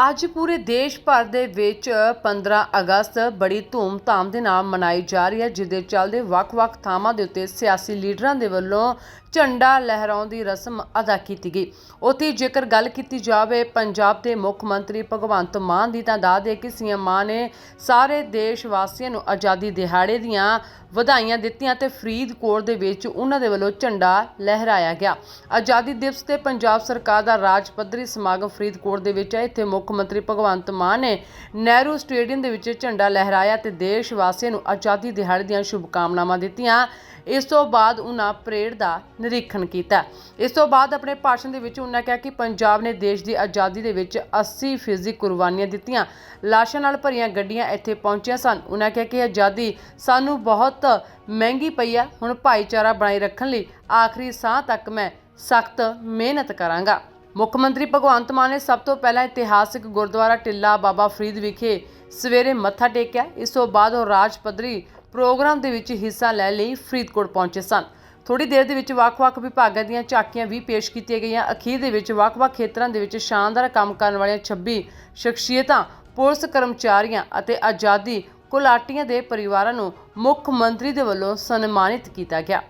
ਅੱਜ ਪੂਰੇ ਦੇਸ਼ ਭਰ ਦੇ ਵਿੱਚ 15 ਅਗਸਤ ਬੜੀ ਧੂਮ-ਧਾਮ ਦੇ ਨਾਲ ਮਨਾਈ ਜਾ ਰਹੀ ਹੈ ਜਿਹਦੇ ਚੱਲਦੇ ਵੱਖ-ਵੱਖ ਥਾਵਾਂ ਦੇ ਉੱਤੇ ਸਿਆਸੀ ਲੀਡਰਾਂ ਦੇ ਵੱਲੋਂ ਝੰਡਾ ਲਹਿਰਾਉਣ ਦੀ ਰਸਮ ਅਦਾ ਕੀਤੀ ਗਈ। ਉੱਥੇ ਜੇਕਰ ਗੱਲ ਕੀਤੀ ਜਾਵੇ, ਪੰਜਾਬ ਦੇ ਮੁੱਖ ਮੰਤਰੀ ਭਗਵੰਤ ਮਾਨ ਦੀ ਤਾਂ ਦੱਸ ਦੇ ਕਿ ਸੀਐਮ ਮਾਨ ਨੇ ਸਾਰੇ ਦੇਸ਼ ਵਾਸੀਆਂ ਨੂੰ ਆਜ਼ਾਦੀ ਦਿਹਾੜੇ ਦੀਆਂ ਵਧਾਈਆਂ ਦਿੱਤੀਆਂ ਤੇ ਫਰੀਦਕੋਟ ਦੇ ਵਿੱਚ ਉਹਨਾਂ ਦੇ ਵੱਲੋਂ ਝੰਡਾ ਲਹਿਰਾਇਆ ਗਿਆ। ਆਜ਼ਾਦੀ ਦਿਵਸ ਤੇ ਪੰਜਾਬ ਸਰਕਾਰ ਦਾ ਰਾਜ ਪੱਧਰੀ ਸਮਾਗਮ ਫਰੀਦਕੋਟ ਦੇ ਵਿੱਚ ਹੈ। ਇੱਥੇ ਮੁੱਖ ਮੰਤਰੀ ਭਗਵੰਤ ਮਾਨ ਨੇ ਨਹਿਰੂ ਸਟੇਡੀਅਮ ਦੇ ਵਿੱਚ ਝੰਡਾ ਲਹਿਰਾਇਆ ਤੇ ਦੇਸ਼ ਵਾਸੀਆਂ ਨੂੰ ਆਜ਼ਾਦੀ ਦਿਹਾੜੇ ਦੀਆਂ ਸ਼ੁਭਕਾਮਨਾਵਾਂ ਦਿੱਤੀਆਂ। ਇਸ ਤੋਂ ਬਾਅਦ ਉਹਨਾਂ ਪਰੇਡ ਦਾ ਨਿਰੀਖਣ ਕੀਤਾ। ਇਸ ਤੋਂ ਬਾਅਦ ਆਪਣੇ ਭਾਸ਼ਣ ਦੇ ਵਿੱਚ ਉਹਨਾਂ ਕਿਹਾ ਕਿ ਪੰਜਾਬ ਨੇ ਦੇਸ਼ ਦੀ ਆਜ਼ਾਦੀ ਦੇ ਵਿੱਚ 80 ਫੀਸਦੀ ਕੁਰਬਾਨੀਆਂ ਦਿੱਤੀਆਂ। ਲਾਸ਼ਾਂ ਨਾਲ ਭਰੀਆਂ ਗੱਡੀਆਂ ਇੱਥੇ ਪਹੁੰਚੀਆਂ ਸਨ। ਉਹਨਾਂ ਕਿਹਾ ਕਿ ਆਜ਼ਾਦੀ ਸਾਨੂੰ ਬਹੁਤ ਮਹਿੰਗੀ ਪਈ ਆ। ਹੁਣ ਭਾਈਚਾਰਾ ਬਣਾਈ ਰੱਖਣ ਲਈ ਆਖਰੀ ਸਾਹ ਤੱਕ ਮੈਂ ਸਖਤ ਮਿਹਨਤ ਕਰਾਂਗਾ। ਮੁੱਖ ਮੰਤਰੀ ਭਗਵੰਤ ਮਾਨ ਨੇ ਸਭ ਤੋਂ ਪਹਿਲਾਂ ਇਤਿਹਾਸਕ ਗੁਰਦੁਆਰਾ ਟਿੱਲਾ ਬਾਬਾ ਫਰੀਦ ਵਿਖੇ ਸਵੇਰੇ ਮੱਥਾ ਟੇਕਿਆ। ਇਸ ਤੋਂ ਬਾਅਦ ਉਹ ਰਾਜ ਪੱਧਰੀ ਪ੍ਰੋਗਰਾਮ ਦੇ ਵਿੱਚ ਹਿੱਸਾ ਲੈਣ ਲਈ ਫਰੀਦਕੋਟ ਪਹੁੰਚੇ ਸਨ। ਥੋੜੀ ਦੇਰ ਦੇ ਵਿੱਚ ਵੱਖ-ਵੱਖ ਵਿਭਾਗਾਂ ਦੀਆਂ ਝਾਕੀਆਂ ਵੀ ਪੇਸ਼ ਕੀਤੀਆਂ ਗਈਆਂ। ਅਖੀਰ ਦੇ ਵਿੱਚ ਵੱਖ-ਵੱਖ ਖੇਤਰਾਂ ਦੇ ਵਿੱਚ ਸ਼ਾਨਦਾਰ ਕੰਮ ਕਰਨ ਵਾਲੀਆਂ 26 ਸ਼ਖਸੀਅਤਾਂ, ਪੁਲਿਸ ਕਰਮਚਾਰੀਆਂ ਅਤੇ ਆਜ਼ਾਦੀ ਕੁਲਾਟੀਆਂ ਦੇ ਪਰਿਵਾਰਾਂ ਨੂੰ ਮੁੱਖ ਮੰਤਰੀ ਦੇ ਵੱਲੋਂ ਸਨਮਾਨਿਤ ਕੀਤਾ ਗਿਆ।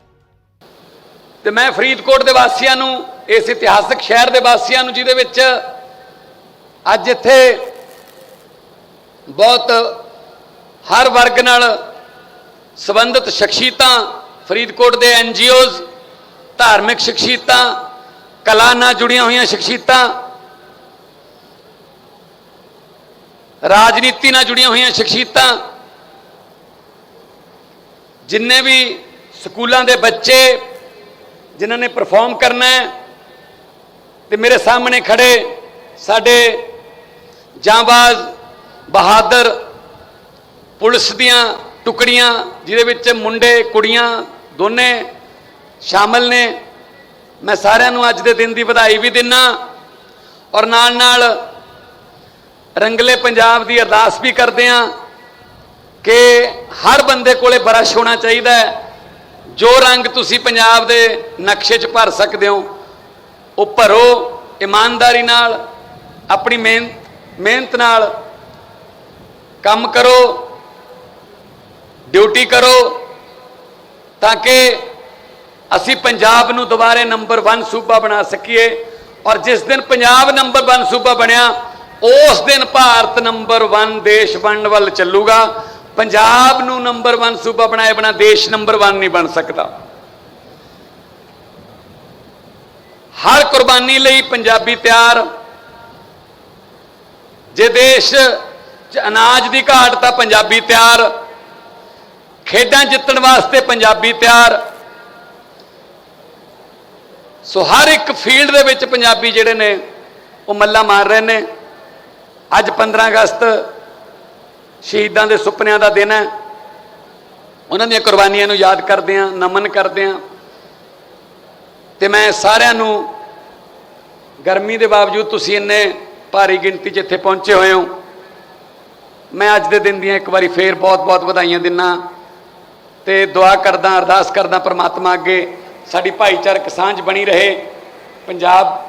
ਤੇ ਮੈਂ ਫਰੀਦਕੋਟ ਦੇ ਵਾਸੀਆਂ ਨੂੰ, ਇਸ ਇਤਿਹਾਸਕ ਸ਼ਹਿਰ ਦੇ ਵਾਸੀਆਂ ਨੂੰ, ਜਿਹਦੇ ਵਿੱਚ ਅੱਜ ਇੱਥੇ ਬਹੁਤ ਹਰ ਵਰਗ ਨਾਲ ਸੰਬੰਧਿਤ ਸ਼ਖਸੀਅਤਾਂ, ਫਰੀਦਕੋਟ ਦੇ ਐਨਜੀਓਜ਼ ਧਾਰਮਿਕ ਸ਼ਖਸੀਅਤਾਂ, ਕਲਾ ਨਾਲ ਜੁੜੀਆਂ ਹੋਈਆਂ ਸ਼ਖਸੀਅਤਾਂ, ਰਾਜਨੀਤੀ ਨਾਲ ਜੁੜੀਆਂ ਹੋਈਆਂ ਸ਼ਖਸੀਅਤਾਂ, ਜਿੰਨੇ ਵੀ ਸਕੂਲਾਂ ਦੇ ਬੱਚੇ ਜਿਨ੍ਹਾਂ ਨੇ ਪਰਫਾਰਮ ਕਰਨਾ ਹੈ, ਤੇ ਮੇਰੇ ਸਾਹਮਣੇ ਖੜੇ ਸਾਡੇ ਜਾਂਬਾਜ਼ ਬਹਾਦਰ ਪੁਲਿਸ ਦੀਆਂ ਟੁਕੜੀਆਂ, ਜਿਹਦੇ ਵਿੱਚ ਮੁੰਡੇ, ਕੁੜੀਆਂ ਦੋਨੇ ਸ਼ਾਮਲ ਨੇ। ਮੈਂ ਸਾਰਿਆਂ ਨੂੰ ਅੱਜ ਦੇ ਦਿਨ ਦੀ ਵਧਾਈ ਵੀ ਦਿੰਨਾ ਔਰ ਨਾਲ ਨਾਲ ਰੰਗਲੇ ਪੰਜਾਬ ਦੀ ਅਰਦਾਸ ਵੀ ਕਰਦੇ ਹਾਂ ਕਿ ਹਰ ਬੰਦੇ ਕੋਲੇ ਬਰਸ਼ ਹੋਣਾ ਚਾਹੀਦਾ ਹੈ। ਜੋ ਰੰਗ ਤੁਸੀਂ ਪੰਜਾਬ ਦੇ ਨਕਸ਼ੇ 'ਚ ਭਰ ਸਕਦੇ ਹੋ, ਉਹ ਭਰੋ ਇਮਾਨਦਾਰੀ ਨਾਲ, ਆਪਣੀ ਮਿਹਨਤ ਮਿਹਨਤ ਨਾਲ ਕੰਮ ਕਰੋ। ਡਿਊਟੀ ਕਰੋ ਤਾਂ ਕਿ ਅਸੀਂ ਪੰਜਾਬ ਨੂੰ ਦੁਬਾਰੇ ਨੰਬਰ 1 ਸੂਬਾ ਬਣਾ ਸਕੀਏ ਔਰ ਜਿਸ ਦਿਨ ਪੰਜਾਬ ਨੰਬਰ 1 ਸੂਬਾ ਬਣਿਆ, ਉਸ ਦਿਨ ਭਾਰਤ ਨੰਬਰ 1 ਦੇਸ਼ ਬਣਨ ਵੱਲ ਚੱਲੂਗਾ। ਪੰਜਾਬ ਨੂੰ ਨੰਬਰ 1 ਸੂਬਾ ਬਣਾਏ ਬਣਾ ਦੇਸ਼ ਨੰਬਰ 1 ਨਹੀਂ ਬਣ ਸਕਦਾ। ਹਰ ਕੁਰਬਾਨੀ ਲਈ ਪੰਜਾਬੀ ਤਿਆਰ। ਜੇ ਦੇਸ਼ 'ਚ ਅਨਾਜ ਦੀ ਘਾਟ ਤਾਂ ਪੰਜਾਬੀ ਤਿਆਰ। ਖੇਡਾਂ ਜਿੱਤਣ ਵਾਸਤੇ ਪੰਜਾਬੀ ਤਿਆਰ। ਸੋ ਹਰ ਇੱਕ ਫੀਲਡ ਦੇ ਵਿੱਚ ਪੰਜਾਬੀ ਜਿਹੜੇ ਨੇ, ਉਹ ਮੱਲਾ ਮਾਰ ਰਹੇ ਨੇ। ਅੱਜ 15 ਅਗਸਤ ਸ਼ਹੀਦਾਂ ਦੇ ਸੁਪਨਿਆਂ ਦਾ ਦਿਨ ਹੈ। ਉਹਨਾਂ ਦੀਆਂ ਕੁਰਬਾਨੀਆਂ ਨੂੰ ਯਾਦ ਕਰਦੇ ਆਂ ਨਮਨ ਕਰਦੇ ਆਂ ਤੇ ਮੈਂ ਸਾਰਿਆਂ ਨੂੰ ਗਰਮੀ ਦੇ ਬਾਵਜੂਦ ਤੁਸੀਂ ਇੰਨੇ ਭਾਰੀ ਗਿਣਤੀ 'ਚ ਇੱਥੇ ਪਹੁੰਚੇ ਹੋਏ ਹੋ। ਮੈਂ ਅੱਜ ਦੇ ਦਿਨ ਦੀਆਂ ਇੱਕ ਵਾਰੀ ਫੇਰ ਬਹੁਤ-ਬਹੁਤ ਵਧਾਈਆਂ ਦਿੰਨਾ ਤੇ ਦੁਆ ਕਰਦਾ, ਅਰਦਾਸ ਕਰਦਾ ਪ੍ਰਮਾਤਮਾ ਅੱਗੇ, ਸਾਡੀ ਭਾਈਚਾਰਕ ਸਾਂਝ ਬਣੀ ਰਹੇ, ਪੰਜਾਬ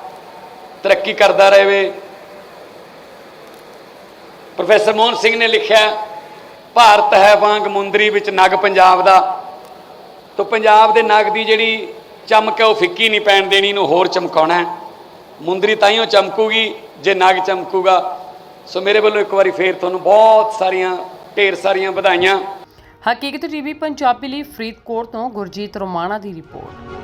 ਤਰੱਕੀ ਕਰਦਾ ਰਹੇ। ਪ੍ਰੋਫੈਸਰ ਮੋਹਨ ਸਿੰਘ ਨੇ ਲਿਖਿਆ, ਭਾਰਤ ਹੈ ਵਾਂਗ ਮੁੰਦਰੀ ਵਿੱਚ ਨਗ ਪੰਜਾਬ ਦਾ। ਤੋਂ ਪੰਜਾਬ ਦੇ ਨਗ ਦੀ ਜਿਹੜੀ ਚਮਕ ਹੈ, ਉਹ ਫਿੱਕੀ ਨਹੀਂ ਪੈਣ ਦੇਣੀ ਨੂੰ ਹੋਰ ਚਮਕਾਉਣਾ ਹੈ। ਮੁੰਦਰੀ ਤਾਈਓ ਚਮਕੂਗੀ, ਜੇ ਨਗ ਚਮਕੂਗਾ। ਸੋ ਮੇਰੇ ਵੱਲੋਂ ਇੱਕ ਵਾਰੀ ਫੇਰ ਤੁਹਾਨੂੰ ਬਹੁਤ ਸਾਰੀਆਂ, ਢੇਰ ਸਾਰੀਆਂ ਵਧਾਈਆਂ। ਹਕੀਕਤ ਟੀਵੀ ਪੰਜਾਬੀ ਲਈ ਫਰੀਦਕੋਟ ਤੋਂ ਗੁਰਜੀਤ ਰੋਮਾਣਾ ਦੀ ਰਿਪੋਰਟ।